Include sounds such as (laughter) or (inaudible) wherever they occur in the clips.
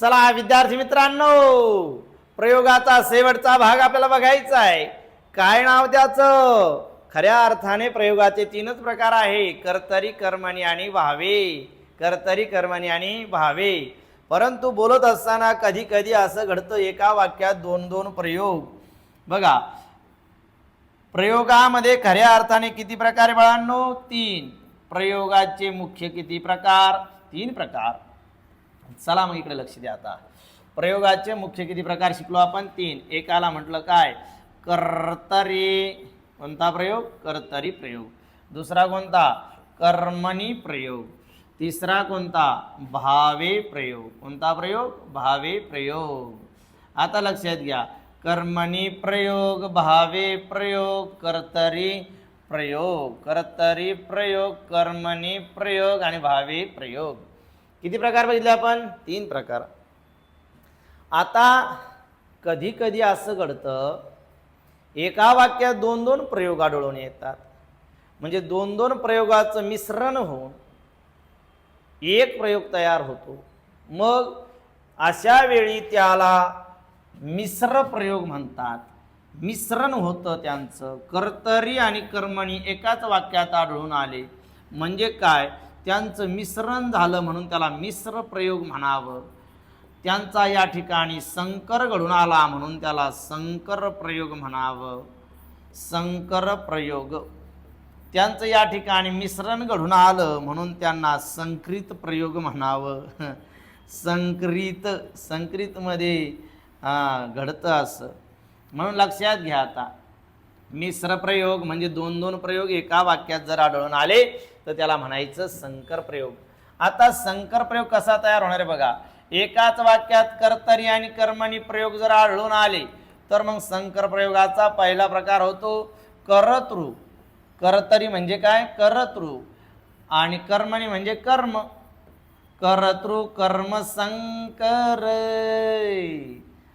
चला विद्यार्थी मित्रांनो प्रयोगाचा शेवटचा भाग आपल्याला बघायचा आहे. काय नाव त्याचं? खऱ्या अर्थाने प्रयोगाचे तीनच प्रकार आहे. कर्तरी कर्मणी आणि व्हावे कर्तरी कर्मणी आणि व्हावे परंतु बोलत असताना कधी कधी असं घडतं एका वाक्यात दोन दोन प्रयोग. बघा प्रयोगामध्ये खऱ्या अर्थाने किती प्रकार बाळांनो? तीन. प्रयोगाचे मुख्य किती प्रकार? तीन प्रकार. चला मग इकडे लक्ष द्या आता. प्रयोगाचे मुख्य किती प्रकार शिकलो आपण? तीन. एकाला म्हटलं काय? कर्तरी. कोणता प्रयोग? कर्तरी प्रयोग. दुसरा कोणता? कर्मणी प्रयोग. तिसरा कोणता? भावे प्रयोग. कोणता प्रयोग? भावे प्रयोग. आता लक्षात घ्या. कर्मणी प्रयोग भावे प्रयोग कर्तरी प्रयोग. कर्तरी प्रयोग कर्मणी प्रयोग आणि भावे प्रयोग. किती प्रकार बघितले आपण? तीन प्रकार. आता कधी कधी असं घडतं एका वाक्यात दोन दोन प्रयोग आढळून येतात. म्हणजे दोन दोन प्रयोगाचं मिश्रण होऊन एक प्रयोग तयार होतो. मग अशा वेळी त्याला मिश्र प्रयोग म्हणतात. मिश्रण होतं त्यांचं. कर्तरी आणि कर्मणी एकाच वाक्यात आढळून आले. म्हणजे काय? त्यांचं मिश्रण झालं म्हणून त्याला मिश्र प्रयोग म्हणावं. त्यांचा या ठिकाणी संकर घडून आला म्हणून त्याला संकर प्रयोग म्हणावं. संकर प्रयोग. त्यांचं या ठिकाणी मिश्रण घडून आलं म्हणून त्यांना संक्रित प्रयोग म्हणावं. संक्रित संक्रितमध्ये हां घडतं असं. म्हणून लक्षात घ्या आता. मिश्र प्रयोग म्हणजे दोन दोन प्रयोग एका वाक्यात जर आढळून आले तर त्याला म्हणायचं संकर प्रयोग. आता संकर प्रयोग कसा तयार होणार आहे बघा. एकाच वाक्यात कर्तरी आणि कर्मणी प्रयोग जर आढळून आले तर मग संकर प्रयोगाचा पहिला प्रकार होतो करतृ. कर्तरी म्हणजे काय? करतृ. आणि कर्मणी म्हणजे कर्म. करतृ कर्म संकर.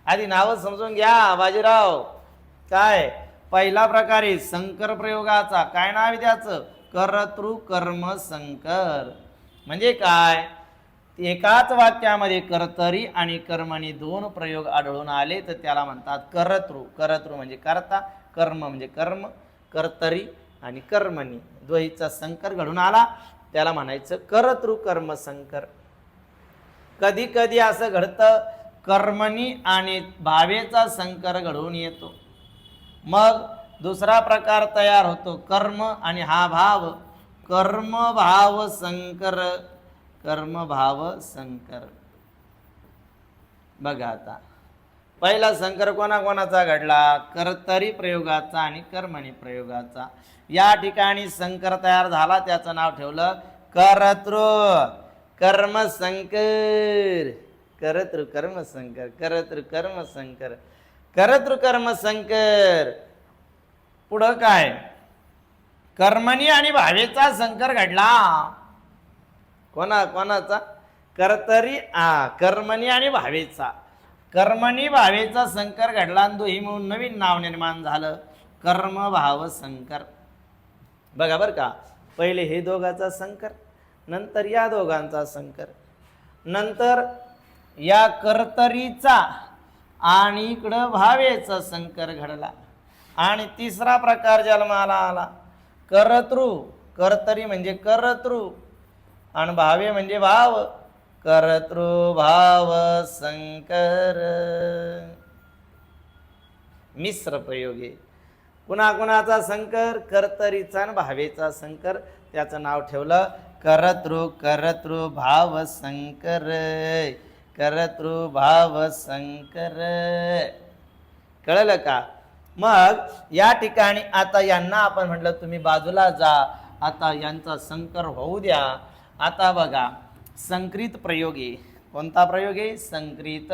आधी नावं समजून घ्या बाजीराव. काय? पहिला प्रकार आहे संकर प्रयोगाचा. काय नाव आहे त्याचं? कर्तृ कर्म संकर म्हणजे काय? एकाच वाक्यामध्ये कर्तरी आणि कर्मणी दोन प्रयोग आढळून आले तर त्याला म्हणतात करतृ. करतृ म्हणजे करता कर्म म्हणजे कर्म कर्तरी आणि कर्मणी द्वहीचा संकर घडून आला. त्याला म्हणायचं करतृ कर्म संकर कधी कधी असं घडतं कर्मणी आणि भावेचा संकर घडून येतो. मग दुसरा प्रकार तयार होतो कर्म आणि हा भाव. कर्मभाव संकर कर्मभाव संकर. बघा आता. पहिला संकर कोणाकोणाचा घडला? कर्तरी प्रयोगाचा आणि कर्मणी प्रयोगाचा. या ठिकाणी संकर तयार झाला त्याचं नाव ठेवलं करतृ. कर्मसंकर करतृ कर्मसंकर करतृ कर्म करतृ कर्म संकर पुढं काय? कर्मणी आणि भावेचा संकर घडला. कोणा कोणाचा? कर्तरी आ कर्मणी आणि भावेचा. कर्मणी भावेचा संकर घडला आणि दोही म्हणून नवीन नाव निर्माण झालं. कर्म भाव संकर. बघा बरं का पहिले हे दोघाचा संकर नंतर या दोघांचा संकर. नंतर या कर्तरीचा आणि इकडं भावेचा संकर घडला. आणि तिसरा प्रकार जन्माला आला. करतृ कर्तरी म्हणजे करतृ. आणि भावे म्हणजे भाव. करतृ भाव संकर. मिश्र प्रयोगे. आहे कुणा कुणाचा संकर? कर्तरीचा आणि भावेचा संकर. त्याचं नाव ठेवलं. करतृ करतृ भाव संकर. भाव संकर कळलं का? मग या ठिकाणी आता यांना आपण म्हटलं तुम्ही बाजूला जा. आता यांचा संकर होऊ द्या. आता बघा संक्रित प्रयोगी. कोणता प्रयोग? आहे संक्रित.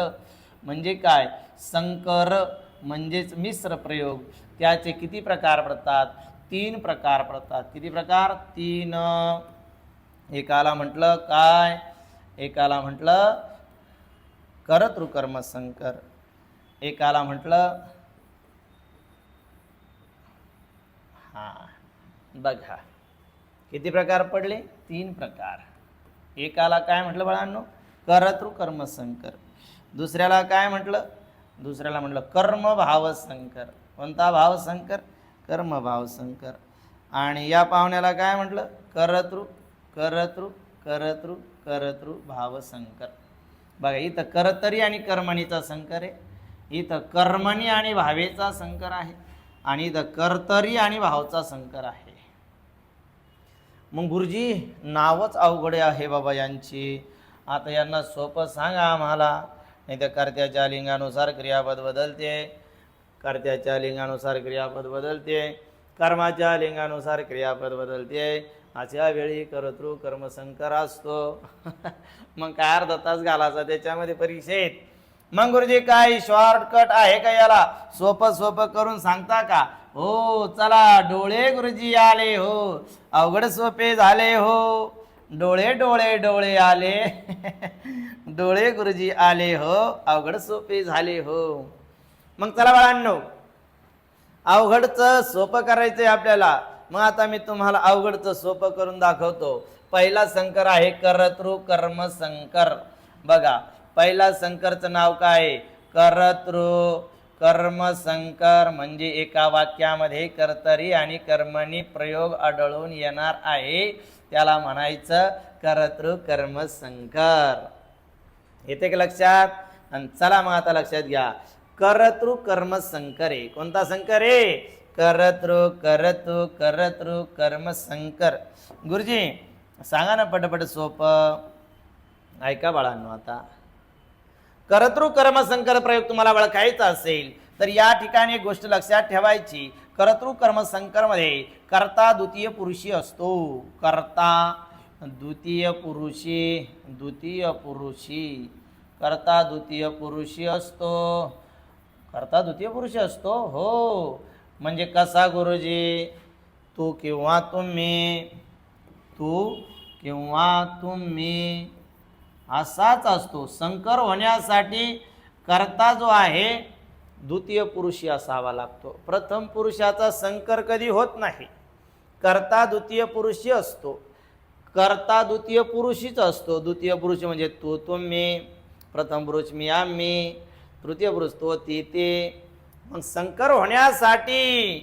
म्हणजे काय? संकर म्हणजेच मिश्र प्रयोग. त्याचे किती प्रकार पडतात? तीन प्रकार पडतात. किती प्रकार? तीन. एकाला म्हटलं काय? एकाला म्हटलं करतृ संकर. एकाला म्हटलं हां बघा किती प्रकार पडले? तीन प्रकार. एकाला काय म्हटलं बाळांनो? करतृ कर्मशंकर दुसऱ्याला काय म्हटलं? दुसऱ्याला म्हटलं कर्म संकर. कोणता भाव संकर? संकर. आणि या पाहुण्याला काय म्हटलं? करतृ करतृ करतृ करतृ भाव संकर. बघा इथं करतरी आणि कर्मणीचा संकर आहे. इथं कर्मणी आणि भावेचा संकर आहे आणि इथं कर्तरी आणि भावचा संकर आहे. मग गुरुजी नावच अवघड आहे बाबा यांची. आता यांना सोपं सांगा आम्हाला. नाही तर कर्त्याच्या लिंगानुसार क्रियापद बदलते. कर्त्याच्या लिंगानुसार क्रियापद बदलते. कर्माच्या लिंगानुसार क्रियापद बदलते. अशा वेळी करतृ कर्मसंकर असतो. (laughs) मग काय अर्धा तास घालायचा त्याच्यामध्ये परीक्षेत? मग गुरुजी काय शॉर्टकट आहे का याला? सोपं सोपं करून सांगता का? हो चला डोळे गुरुजी आले हो. अवघड सोपे झाले हो. डोळे डोळे डोळे आले. (laughs) डोळे गुरुजी आले हो. अवघड सोपे झाले हो. मग चला बाळांनो अवघडचं सोपं करायचंय आपल्याला. मग आता मी तुम्हाला अवघडचं सोपं करून दाखवतो. पहिला संकर आहे करतृ कर्म संकर. बघा पहिला संकरचं नाव काय आहे? करतृ कर्म संकर म्हणजे एका वाक्यामध्ये कर्तरी आणि कर्मणी प्रयोग आढळून येणार आहे. त्याला म्हणायचं करतृ कर्म संकर. येते का लक्षात? आणि चला मग आता लक्षात घ्या. करतृ कर्म संकर. आहे कोणता संकर आहे? करतृ करतृ करतृ कर्म संकर गुरुजी सांगा ना पटपट सोपं. ऐका बाळांनो आता. करतृ कर्मसंकर प्रयोग तुम्हाला ओळखायचा असेल तर या ठिकाणी एक गोष्ट लक्षात ठेवायची. कर्तृ कर्ममध्ये कर्ता द्वितीय पुरुषी असतो. कर्ता द्वितीय पुरुषी द्वितीय पुरुषी. कर्ता द्वितीय पुरुषी असतो. कर्ता द्वितीय पुरुषी असतो? हो. म्हणजे कसा गुरुजी? तू किंवा तुम्ही तू किंवा तुम्ही. असाच असतो. संकर होण्यासाठी करता जो आहे द्वितीय पुरुषी असावा लागतो. प्रथम पुरुषाचा संकर कधी होत नाही. कर्ता द्वितीय पुरुषी असतो. कर्ता द्वितीय पुरुषीच असतो. द्वितीय पुरुष म्हणजे तू तुम्ही. प्रथम पुरुष मी आम्ही. तृतीय पुरुष तो ती ते. मग संकर होण्यासाठी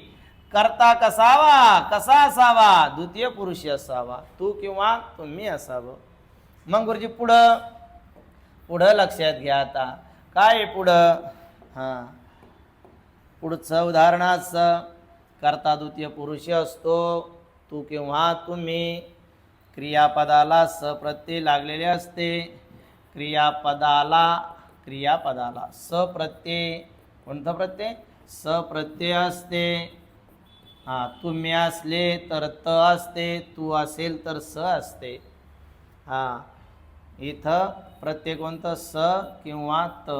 करता कसावा? कसा असावा? द्वितीय पुरुषी असावा. तू किंवा तुम्ही असावं. मग गुरुजी पुढं? पुढं लक्षात घ्या आता. काय पुढं? हां. पुढचं उदाहरणाचं करता द्वितीय पुरुषी असतो तू किंवा तुम्ही. क्रियापदाला सप्रत्यय लागलेले असते. क्रियापदाला क्रियापदाला सप्रत्यय कोणतं प्रत्यय? सप्रत्यय असते. हां तुम्ही असले तर त असते तू असेल तर स असते. हां इथं प्रत्येक कोणतं? स किंवा त.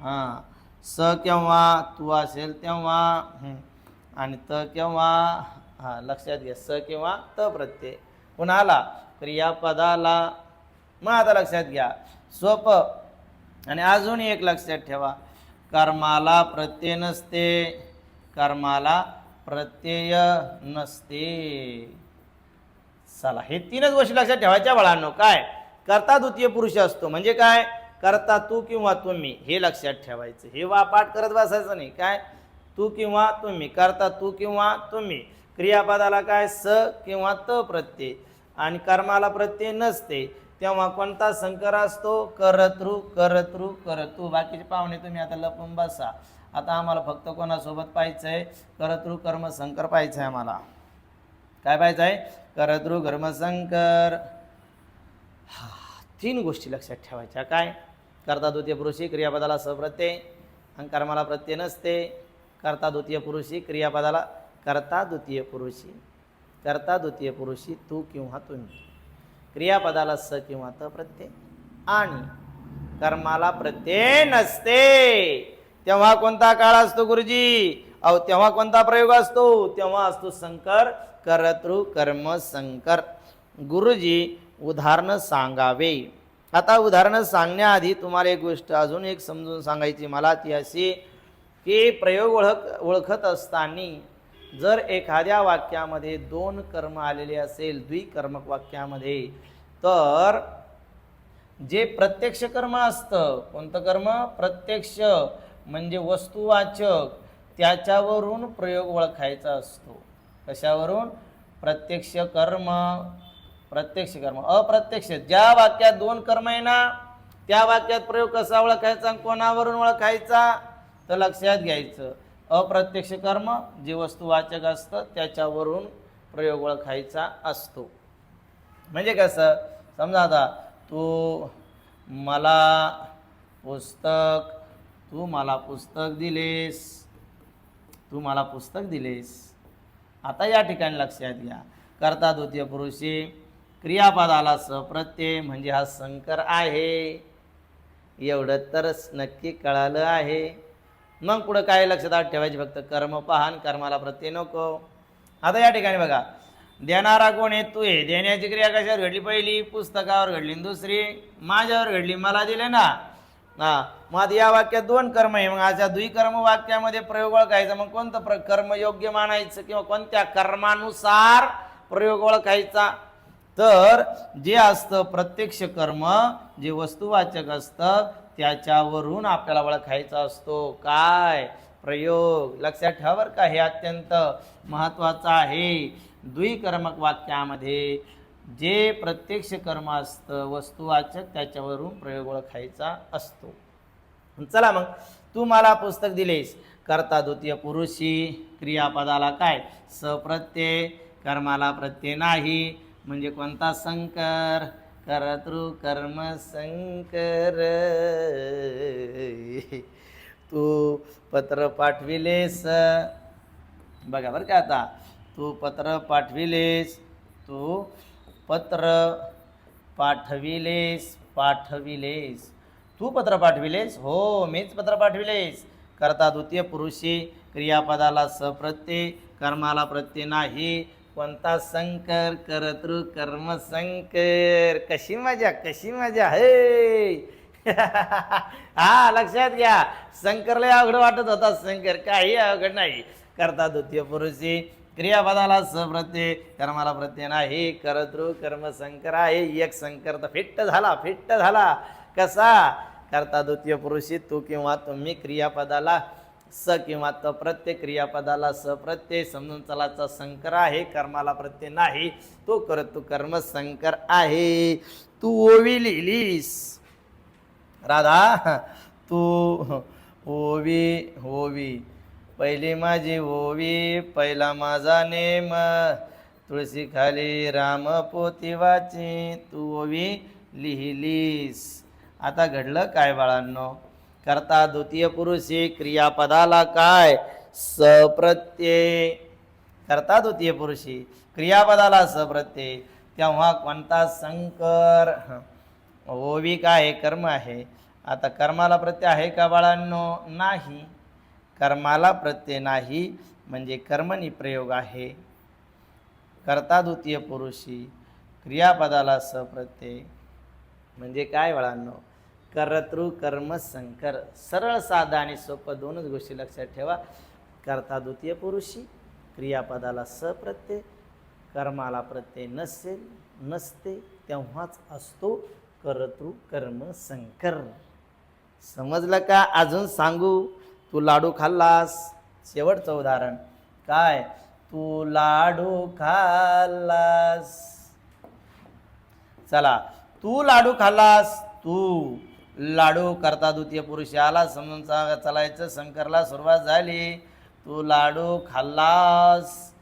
हां स केव्हा तू असेल तेव्हा आणि त केव्हा हां लक्षात घ्या स किंवा त प्रत्यय. कुणाला? क्रियापदाला मग आता लक्षात घ्या. सोपं. आणि अजून एक लक्षात ठेवा. कर्माला प्रत्यय नसते. कर्माला प्रत्यय नसते. चला हे तीनच गोष्टी लक्षात ठेवायच्या बाळांनो. काय? करता द्वितीय पुरुष असतो. म्हणजे काय? करता तू किंवा तुम्ही. हे लक्षात ठेवायचं. हे वा पाठ करत बसायचं नाही. काय? तू किंवा तुम्ही. करता तू किंवा तुम्ही. क्रियापदाला काय? स किंवा त प्रत्यय. आणि कर्माला प्रत्यय नसते. तेव्हा कोणता संकर असतो? करतृ करतृ करतू. बाकीचे पाहुणे तुम्ही आता लपून बसा. आता आम्हाला फक्त कोणासोबत पाहायचं आहे करतृ कर्म संकर पाहायचं आहे आम्हाला. काय पाहायचं आहे करतृ कर्मसंकर हा तीन गोष्टी लक्षात ठेवायच्या. काय? करता द्वितीय पुरुषी क्रियापदाला सप्रत्यय. आणि कर्माला प्रत्यय नसते. कर्ता द्वितीय पुरुषी क्रियापदाला करता द्वितीय पुरुषी. करता द्वितीय पुरुषी तू किंवा तुम्ही. क्रियापदाला स किंवा त प्रत्यय. आणि कर्माला प्रत्यय नसते. तेव्हा कोणता काळ असतो गुरुजी? अहो तेव्हा कोणता प्रयोग असतो? तेव्हा असतो संकर करतृ कर्म संकर. गुरुजी उदाहरणं सांगावे. आता उदाहरणं सांगण्याआधी तुम्हाला एक गोष्ट अजून एक समजून सांगायची मला ती अशी की प्रयोग ओळख ओळखत असताना जर एखाद्या वाक्यामध्ये दोन कर्म आलेले असेल द्विकर्मक वाक्यामध्ये तर जे प्रत्यक्ष कर्म असतं कोणतं कर्म? प्रत्यक्ष म्हणजे वस्तुवाचक त्याच्यावरून प्रयोग ओळखायचा असतो. कशावरून? प्रत्यक्ष कर्म प्रत्यक्ष कर्म अप्रत्यक्ष. ज्या वाक्यात दोन कर्म आहे ना त्या वाक्यात प्रयोग कसा ओळखायचा कोणावरून ओळखायचा? तर लक्षात घ्यायचं. अप्रत्यक्ष कर्म जे वस्तुवाचक असतं त्याच्यावरून प्रयोग ओळखायचा असतो. म्हणजे कसं? समजा आता तू मला पुस्तक तू मला पुस्तक दिलेस. तू मला पुस्तक दिलेस. आता या ठिकाणी लक्षात घ्या. करता द्वितीय पुरुषी क्रियापदाला सप्रत्यय म्हणजे हा संकर आहे. एवढं तरच नक्की कळालं आहे. मग पुढं काय लक्षात ठेवायचे फक्त? कर्म पहान कर्माला प्रत्यय नको. आता या ठिकाणी बघा. देणारा कोण आहे? तू आहे. देण्याची क्रिया कशावर घडली? पहिली पुस्तकावर घडली दुसरी माझ्यावर घडली. मला दिले ना. हा. मग आता या वाक्यात दोन कर्म आहे. मग अशा द्विकर्म कर्म वाक्यामध्ये प्रयोग ओळखायचा. मग कोणतं प्र कर्म योग्य मानायचं? किंवा कोणत्या कर्मानुसार प्रयोग ओळखायचा? तर जे असतं प्रत्यक्ष कर्म जे वस्तुवाचक असतं त्याच्यावरून आपल्याला ओळखायचा असतो. काय? प्रयोग. लक्षात ठेवा बरं का हे अत्यंत महत्त्वाचं आहे. द्विकर्मक वाक्यामध्ये जे प्रत्यक्ष कर्म असतं वस्तुवाचक त्याच्यावरून प्रयोग ओळखायचा असतो. चला मग तू मला पुस्तक दिलेस. करता द्वितीय पुरुषी क्रियापदाला काय? सप्रत्यय. कर्माला प्रत्यय नाही. म्हणजे कोणता संकर? करतृ कर्म संकर. तू पत्र पाठविलेस. बघा बरं का आता. तू पत्र पाठविलेस. तू पत्र पाठविलेस. पाठविलेस. तू पत्र पाठविलेस? हो मीच पत्र पाठविलेस. करता द्वितीय पुरुषी क्रियापदाला सप्रत्यय कर्माला प्रत्यय नाही. कोणता संकर करतृ कर्म संकर? कशी मजा कशी मजा? हे! (laughs) हा लक्षात घ्या. संकरला अवघड वाटत होता. शंकर काही अवघड नाही. करता द्वितीय पुरुषी. क्रियापदाला सप्रत्यय कर्माला प्रत्यय नाही. करतृ कर्म संकर आहे. एक संकर तर फिट्ट झाला फिट्ट झाला. कसा? करता द्वितीय पुरुषी तू किंवा तुम्ही क्रियापदाला स किंवा त प्रत्यय क्रियापदाला स प्रत्यय समजून चलाचा संकर आहे कर्माला प्रत्यय नाही तो करत तू कर्म संकर आहे. तू ओवी लिहिलीस. राधा तू ओवी ओवी. पहिली माझी ओवी पहिला माझा नेम. तुळशी खाली राम पोती वाची तू ओवी लिहिलीस. आता घडलं काय बाळांनो? करता द्वितीय पुरुषी क्रियापदाला काय? सप्रत्यय. करता द्वितीय पुरुषी क्रियापदाला सप्रत्यय. तेव्हा कोणता संकर? ओवी काय? कर्म आहे. आता कर्माला प्रत्यय आहे का बाळांनो? नाही. कर्माला प्रत्यय नाही म्हणजे कर्मणी प्रयोग आहे. करता द्वितीय पुरुषी क्रियापदाला सप्रत्यय. म्हणजे काय बाळांनो? कर्तृ कर्म संकर. सरळ साधा आणि सोपं दोनच गोष्टी लक्षात ठेवा. कर्ता द्वितीय पुरुषी क्रियापदाला सप्रत्यय कर्माला प्रत्यय नसेल नसते तेव्हाच असतो कर्तृ कर्म संकर. समजलं का? अजून सांगू तू लाडू खाल्लास? शेवटचं उदाहरण. काय? तू लाडू खाल्लास. चला तू लाडू खाल्लास तू लाडू करता द्वितीय पुरुष आला समजून चा- चालायचं शंकरला सुरुवात झाली. तू लाडू खाल्लास.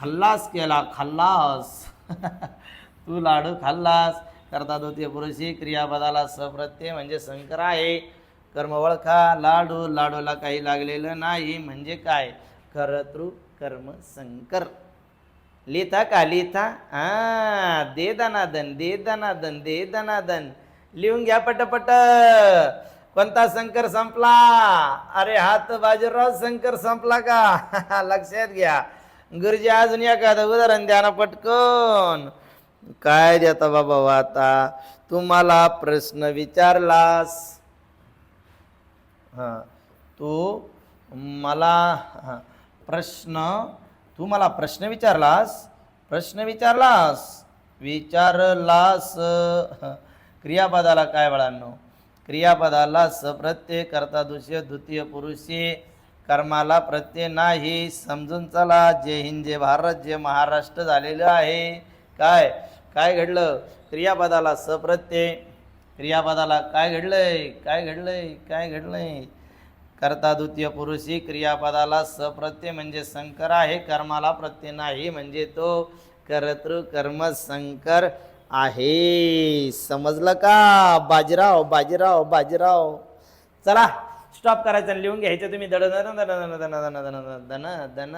खल्लास केला खाल्लास. (laughs) तू लाडू खाल्लास. करता द्वितीय पुरुषी क्रियापदाला सप्रत्यय म्हणजे शंकर आहे. कर्म ओळखा लाडू लाडूला काही लागलेलं नाही. म्हणजे काय? करतृ कर्म संकर लिहिता का? लिहिता? हा दे दनादन दे दनादन दे दनादन लिहून घ्या पटपट. कोणता शंकर संपला? अरे हात बाजीराव शंकर संपला का? (laughs) लक्षात घ्या. गुरुजी अजून एखादं उदाहरण द्या ना पटकन. काय देता बाबा हो आता? तुम्हाला प्रश्न विचारलास. हां तू मला प्रश्न तू मला प्रश्न विचारलास? प्रश्न विचारलास? विचारलास. क्रियापदाला काय बाळांनो? क्रियापदाला सप्रत्यय करता दुसरे द्वितीय पुरुषी. कर्माला प्रत्यय नाही. समजून चला जे हिंद जे भारत जे महाराष्ट्र झालेलं आहे. काय? काय घडलं? क्रियापदाला सप्रत्यय. क्रियापदाला काय घडलंय? काय घडलंय? काय घडलंय? कर्ता द्वितीय पुरुषी क्रियापदाला सप्रत्यय म्हणजे संकर आहे. कर्माला प्रत्यय नाही म्हणजे तो कर्तृ कर्म संकर. आहे समजलं का बाजीराव बाजीराव बाजीराव चला स्टॉप करायचं लिहून घ्यायचं तुम्ही दड दन दन दन दन दन दन दन